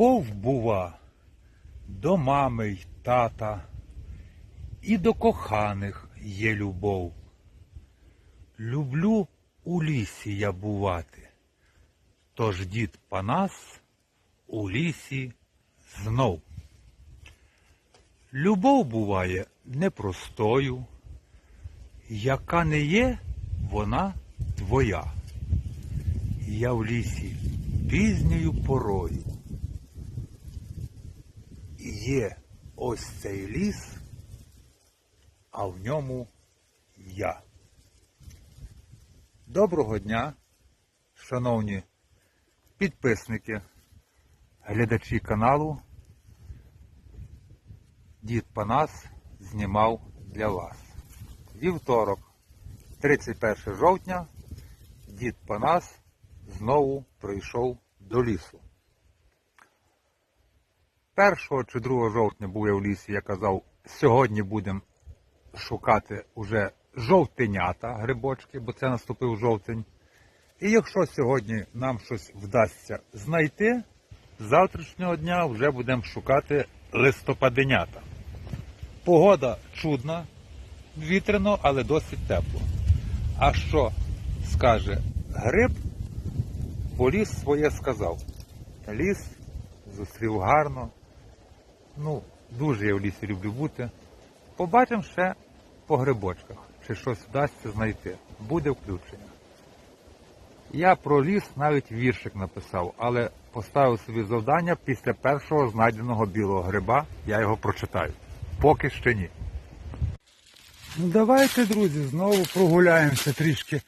Любов бува до мами й тата, і до коханих є любов. Люблю у лісі я бувати, тож дід Панас у лісі знов. Любов буває непростою, яка не є, вона твоя. Я в лісі пізньою порою. Є ось цей ліс, а в ньому я. Доброго дня, шановні підписники, глядачі каналу. Дід Панас знімав для вас. Вівторок, 31 жовтня, дід Панас знову прийшов до лісу. 1 чи 2 жовтня був я в лісі, я казав, сьогодні будемо шукати уже жовтенята грибочки, бо це наступив жовтень. І якщо сьогодні нам щось вдасться знайти, з завтрашнього дня вже будемо шукати листопаденята. Погода чудна, вітряно, але досить тепло. А що скаже гриб, бо ліс своє сказав. Ліс зустрів гарно. Ну, дуже я в лісі люблю бути. Побачимо ще по грибочках, чи щось вдасться знайти. Буде включення. Я про ліс навіть віршик написав, але поставив собі завдання після першого знайденого білого гриба, я його прочитаю. Поки ще ні. Ну давайте, друзі, знову прогуляємося трішки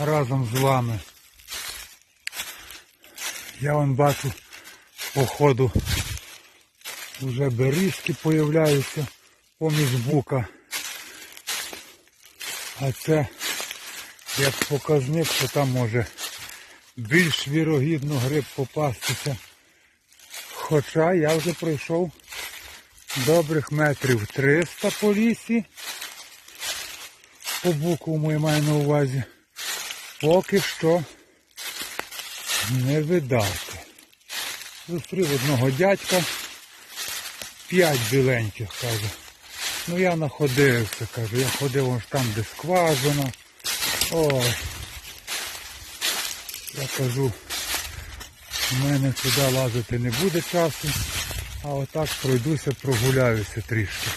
разом з вами. Я вон бачу по ходу вже берізки появляються поміж бука. А це як показник, що там може більш вірогідно гриб попастися. Хоча я вже пройшов добрих метрів 300 по лісі. По буковому я маю на увазі. Поки що не видати. Зустрів одного дядька, п'ять біленьких, каже. Ну я находився, каже, я ходив аж там, де скважина. Ой. Я кажу, у мене сюди лазити не буде часу, а отак пройдуся, прогуляюся трішки.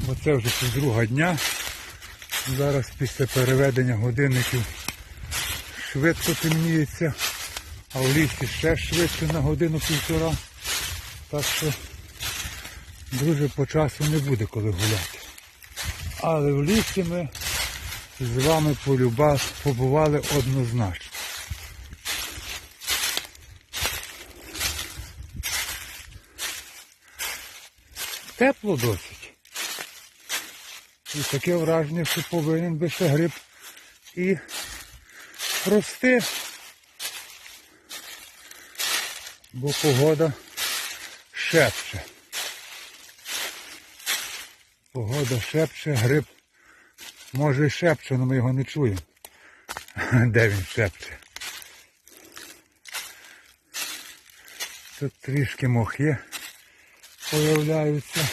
Бо це вже друга дня. Зараз після переведення годинників швидко темніється, а в лісі ще швидше на годину-півтора. Так що, друже, по часу не буде коли гуляти. Але в лісі ми з вами полюба побували однозначно. Тепло досить. І таке враження, що повинен би ще гриб і рости. Бо погода шепче. Погода шепче, гриб може і шепче, але ми його не чуємо. Де він шепче? Тут трішки мохи появляються.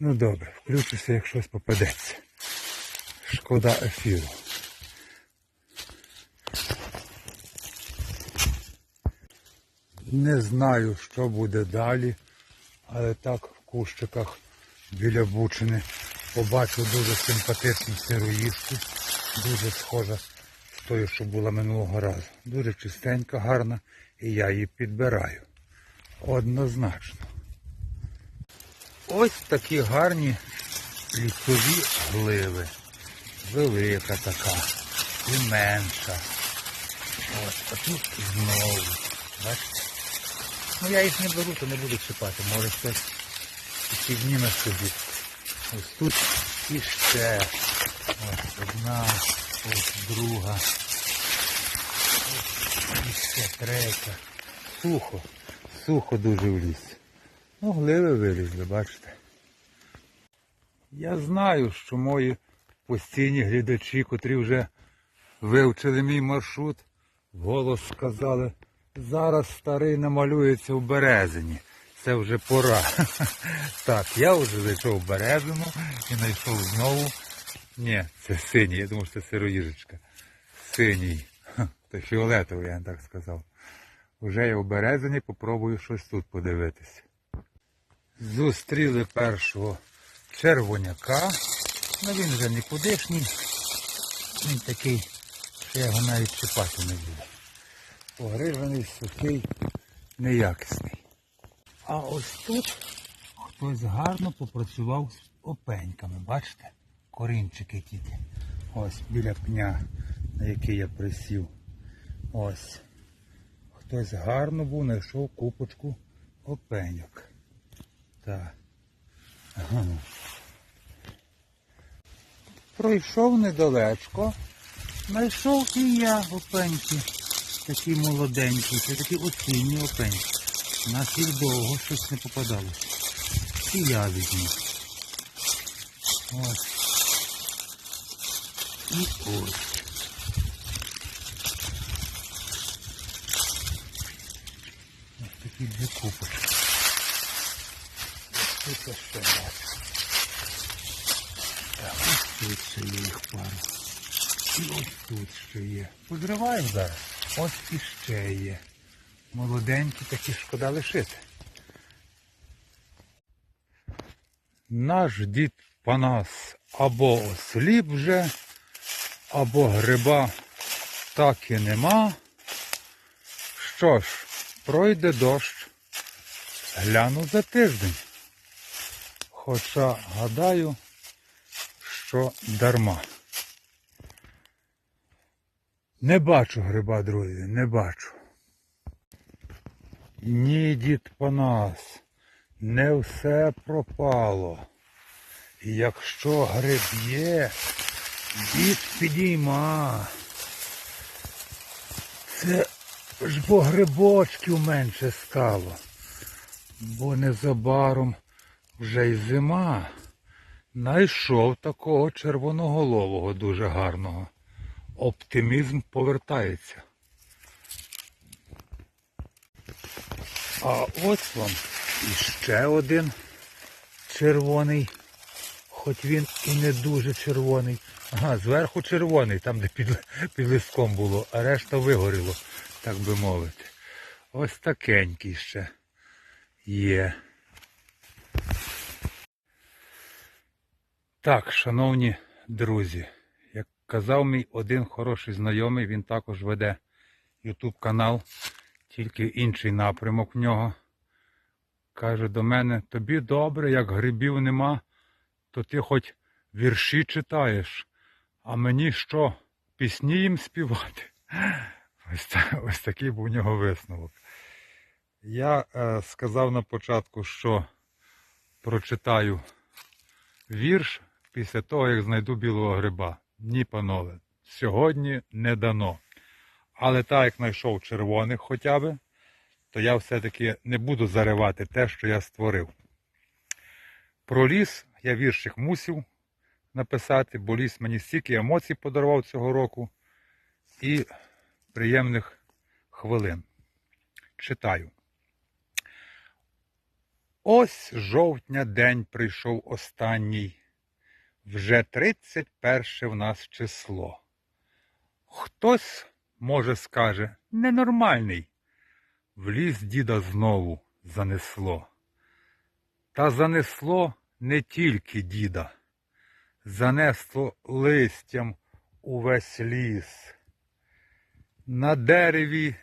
Ну добре, включуся, як попадеться. Шкода ефіру. Не знаю, що буде далі, але так в кущиках біля Бучини побачив дуже симпатичну сироїшку, дуже схожа з тою, що була минулого разу. Дуже чистенька, гарна, і я її підбираю. Однозначно. Ось такі гарні лісові гливи. Велика така і менша. Ось, а тут знову. Бачите? Ну я їх не беру, то не буду чіпати. Може хтось і підніме собі. Ось тут іще. Ось одна, ось друга. Ось іще третя. Сухо. Сухо дуже в лісі. Ну, гливи вилізли, бачите. Я знаю, що мої постійні глядачі, котрі вже вивчили мій маршрут, Голос сказали, зараз старий намалюється в березині. Це вже пора. Так, я вже зайшов в березину і знайшов знову. Ні, це синій, я думав, що це сироїжечка. Синій. Це фіолетовий, я так сказав. Уже я в березині попробую щось тут подивитися. Зустріли першого червоняка. Ну він вже нікудишній. Він такий, що я його навіть чіпати не буду. Погрижений, сухий, неякісний. А ось тут хтось гарно попрацював з опеньками, бачите? Корінчики тільки. Ось біля пня, на який я присів. Ось. Хтось гарно був, знайшов купочку опеньок. Так. Ага. Пройшов недалечко. Знайшов і я опеньки. Такі молоденькі, це такі осінні опеньки. Нас їх довго щось не попадалося. І я візьму. Ось. І ось. Ось такі дві купочки. Ось тут ще бачу. Так, ось тут ще є їх пара. І ось тут ще є. Позриваємо зараз. Ось іще є. Молоденькі такі шкода лишити. Наш дід Панас або осліп вже, або гриба так і нема. Що ж, пройде дощ, гляну за тиждень. Хоча гадаю, що дарма. Не бачу гриба, друзі, не бачу. Ні, дід Панас, не все пропало. Якщо гриб є, дід підійма. Це ж бо грибочків менше стало. Бо незабаром вже й зима. Найшов такого червоноголового дуже гарного. Оптимізм повертається. А ось вам іще один червоний, хоч він і не дуже червоний. Ага, зверху червоний, там де під, під листком було, а решта вигоріло, так би мовити. Ось такенький ще є. Так, шановні друзі, казав мій один хороший знайомий, він також веде YouTube канал, тільки інший напрямок в нього. Каже до мене, тобі добре, як грибів нема, то ти хоч вірші читаєш, а мені що, пісні їм співати? Ось, та- ось такий був у нього висновок. Я е, сказав на початку, що прочитаю вірш після того, як знайду білого гриба. Ні, панове, сьогодні не дано. Але так як знайшов червоних хоча б, то я все-таки не буду заривати те, що я створив. Про ліс я віршик мусив написати, бо ліс мені стільки емоцій подарував цього року і приємних хвилин. Читаю. Ось жовтня день прийшов останній. Вже 31 в нас число. Хтось, може, скаже, ненормальний. В ліс діда знову занесло. Та занесло не тільки діда, занесло листям увесь ліс. На дереві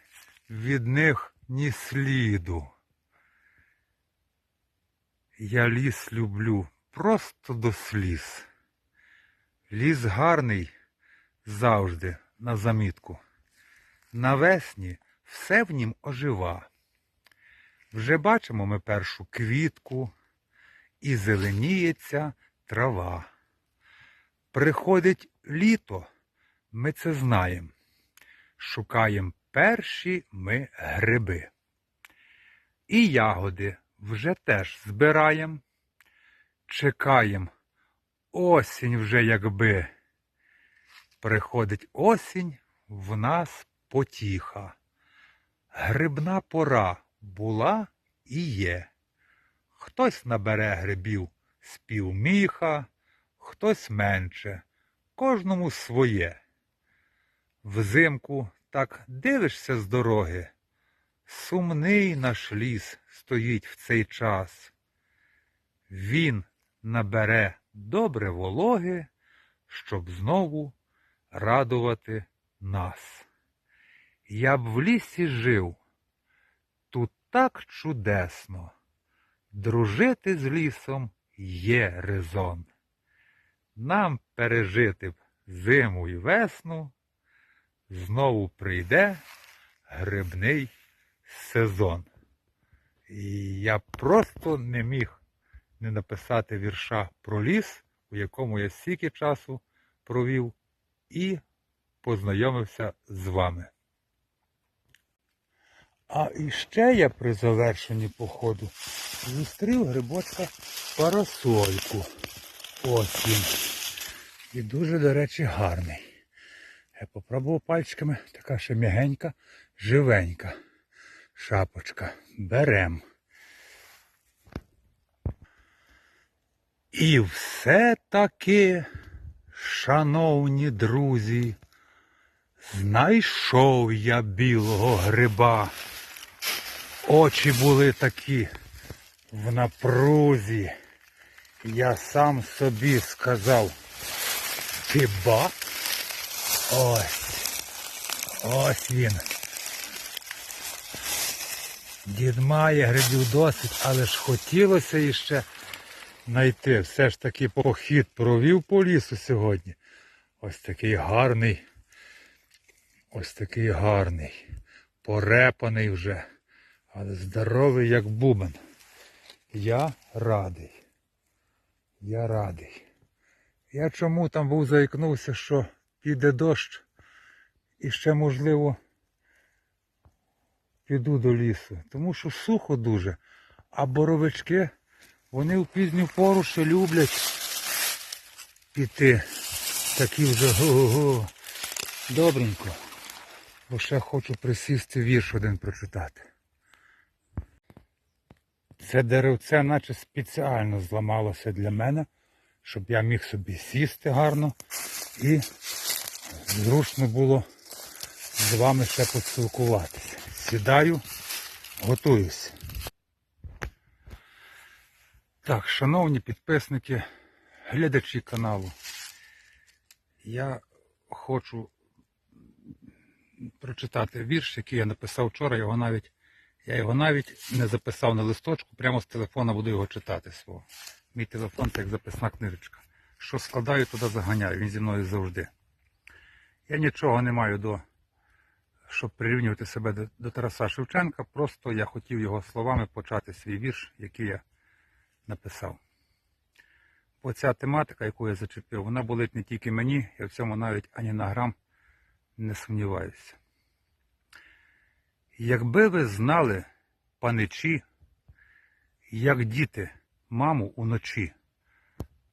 від них ні сліду. Я ліс люблю просто до сліз. Ліс гарний завжди на замітку. Навесні все в нім ожива. Вже бачимо ми першу квітку і зеленіється трава. Приходить літо, ми це знаємо. Шукаємо перші ми гриби. І ягоди вже теж збираємо. Чекаємо. Осінь вже якби. Приходить осінь, в нас потіха. Грибна пора була і є. Хтось набере грибів з півміха, хтось менше, кожному своє. Взимку так дивишся з дороги. Сумний наш ліс стоїть в цей час. Він набере добре вологи, щоб знову радувати нас. Я б в лісі жив, тут так чудесно. Дружити з лісом є резон. Нам пережити б зиму і весну, знову прийде грибний сезон. І я просто не міг не написати вірша про ліс, у якому я стільки часу провів і познайомився з вами. А іще я при завершенні походу зустрів грибочка парасольку. Ось він. І дуже, до речі, гарний. Я попробував пальчиками, така ще м'ягенька, живенька. Шапочка. Берем. І все-таки, шановні друзі, знайшов я білого гриба. Очі були такі в напрузі. Я сам собі сказав, хіба? Ось. Ось він. Дід має грибів досить, але ж хотілося іще знайти. Все ж таки похід провів по лісу сьогодні. Ось такий гарний. Ось такий гарний. Порепаний вже. Але здоровий, як бубен. Я радий. Я радий. Я чому там був заікнувся, що піде дощ і ще, можливо, піду до лісу. Тому що сухо дуже, а боровички, вони в пізню пору ще люблять піти. Такі вже го-го-го. Добренько. Бо ще хочу присісти вірш один прочитати. Це деревце наче спеціально зламалося для мене, щоб я міг собі сісти гарно і зручно було з вами ще поспілкуватися. Сідаю, готуюсь. Так, шановні підписники, глядачі каналу, я хочу прочитати вірш, який я написав вчора, його навіть, я його навіть не записав на листочку, прямо з телефона буду його читати свого. Мій телефон це як записна книжечка. Що складаю, туди заганяю, він зі мною завжди. Я нічого не маю до, щоб прирівнювати себе до, до Тараса Шевченка, просто я хотів його словами почати свій вірш, який я написав. Бо ця тематика, яку я зачепив, вона болить не тільки мені, я в цьому навіть ані на грам не сумніваюся. Якби ви знали, паничі, як діти маму уночі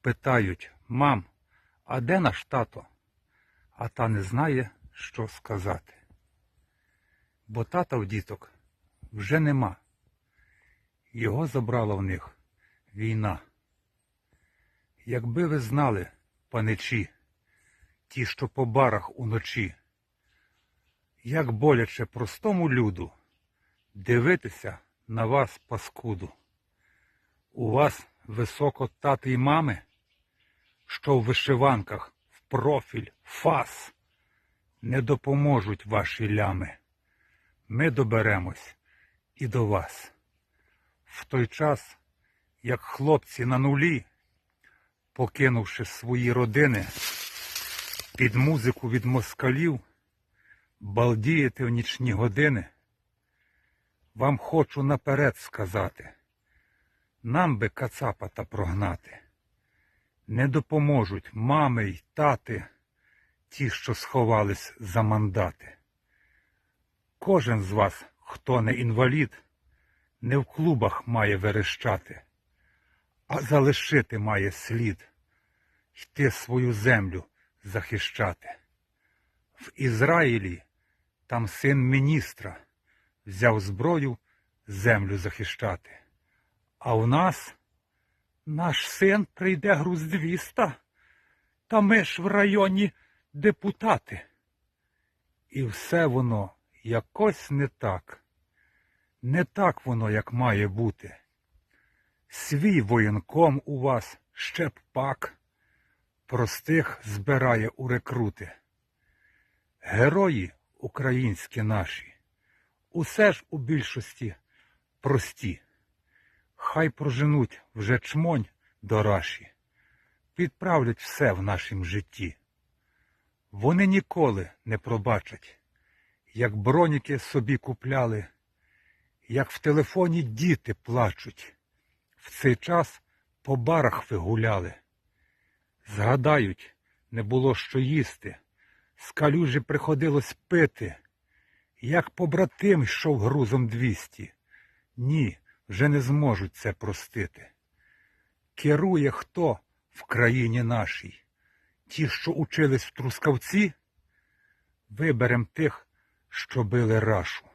питають, мам, а де наш тато? А та не знає, що сказати. Бо тата в діток вже нема. Його забрала в них війна. Якби ви знали, паничі, ті, що по барах уночі, як боляче простому люду дивитися на вас, паскуду. У вас високо тати й мами, що в вишиванках в профіль, фас, не допоможуть ваші лями. Ми доберемось і до вас. В той час, як хлопці на нулі, покинувши свої родини, під музику від москалів, балдієте в нічні години, вам хочу наперед сказати, нам би кацапата прогнати. Не допоможуть мами й тати, ті, що сховались за мандати. Кожен з вас, хто не інвалід, не в клубах має верещати, а залишити має слід, йти свою землю захищати. В Ізраїлі Там син міністра взяв зброю землю захищати. А у нас наш син прийде груз 200, та ми ж в районі депутати. І все воно якось не так. Не так воно, як має бути. Свій воєнком у вас ще б пак, простих збирає у рекрути. Герої українські наші, усе ж у більшості прості. Хай проженуть вже чмонь до раші, підправлять все в нашім житті. Вони ніколи не пробачать, як броніки собі купляли, як в телефоні діти плачуть. В цей час по барах ви гуляли. Згадають, не було що їсти, з калюжі приходилось пити, як побратим йшов грузом двісті. Ні, вже не зможуть це простити. Керує хто в країні нашій? Ті, що учились в трускавці, виберем тих, що били рашу,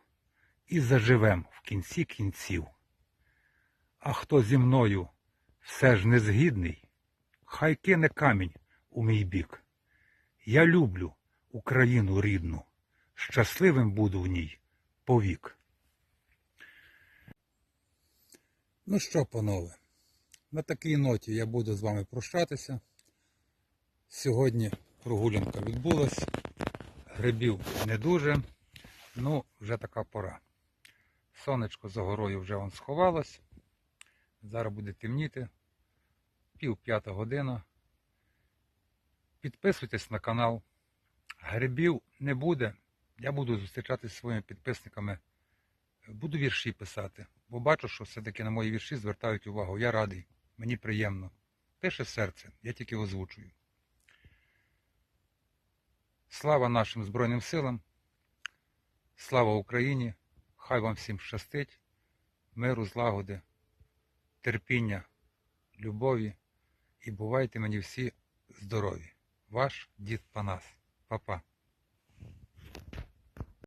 і заживем в кінці кінців. А хто зі мною все ж не згідний, хай кине камінь у мій бік. Я люблю Україну рідну, щасливим буду в ній повік. Ну що, панове, на такій ноті я буду з вами прощатися. Сьогодні прогулянка відбулась, грибів не дуже, ну вже така пора. Сонечко за горою вже он сховалось. Зараз буде темніти. Пів п'ята година. Підписуйтесь на канал. Грибів не буде. Я буду зустрічатися зі своїми підписниками. Буду вірші писати, бо бачу, що все-таки на мої вірші звертають увагу. Я радий, мені приємно. Пише серце, я тільки озвучую. Слава нашим Збройним силам, слава Україні! Хай вам всім щастить, миру, злагоди, терпіння, любові і бувайте мені всі здорові. Ваш дід Панас. Па-па.